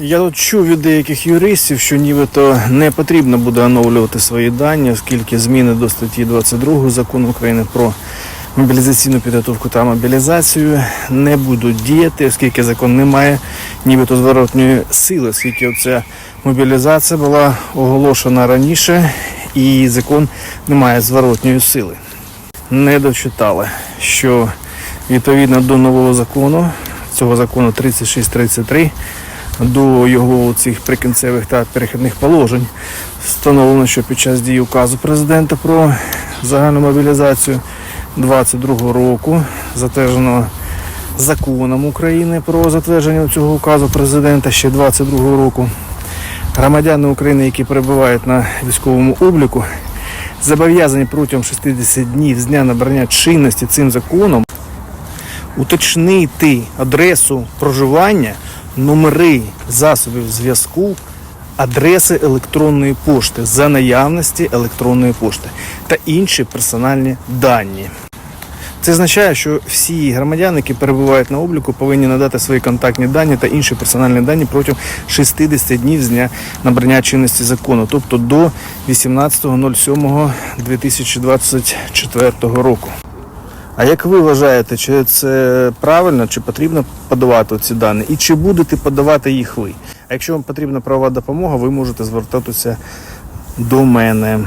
Я тут чув від деяких юристів, що нібито не потрібно буде оновлювати свої дані, оскільки зміни до статті 22 закону України про мобілізаційну підготовку та мобілізацію не будуть діяти, оскільки закон не має нібито зворотньої сили, оскільки оця мобілізація була оголошена раніше і закон не має зворотньої сили. Не дочитали, що відповідно до нового закону, цього закону 3633, до його цих прикінцевих та перехідних положень. Встановлено, що під час дії указу президента про загальну мобілізацію 22 року, затвердженого законом України про затвердження цього указу президента ще 22 року, громадяни України, які перебувають на військовому обліку, зобов'язані протягом 60 днів з дня набрання чинності цим законом уточнити адресу проживання, номери засобів зв'язку, адреси електронної пошти за наявності електронної пошти та інші персональні дані. Це означає, що всі громадяни, які перебувають на обліку, повинні надати свої контактні дані та інші персональні дані протягом 60 днів з дня набрання чинності закону, тобто до 18.07.2024 року. А як ви вважаєте, чи це правильно, чи потрібно подавати ці дані, і чи будете подавати їх ви? А якщо вам потрібна правова допомога, ви можете звертатися до мене.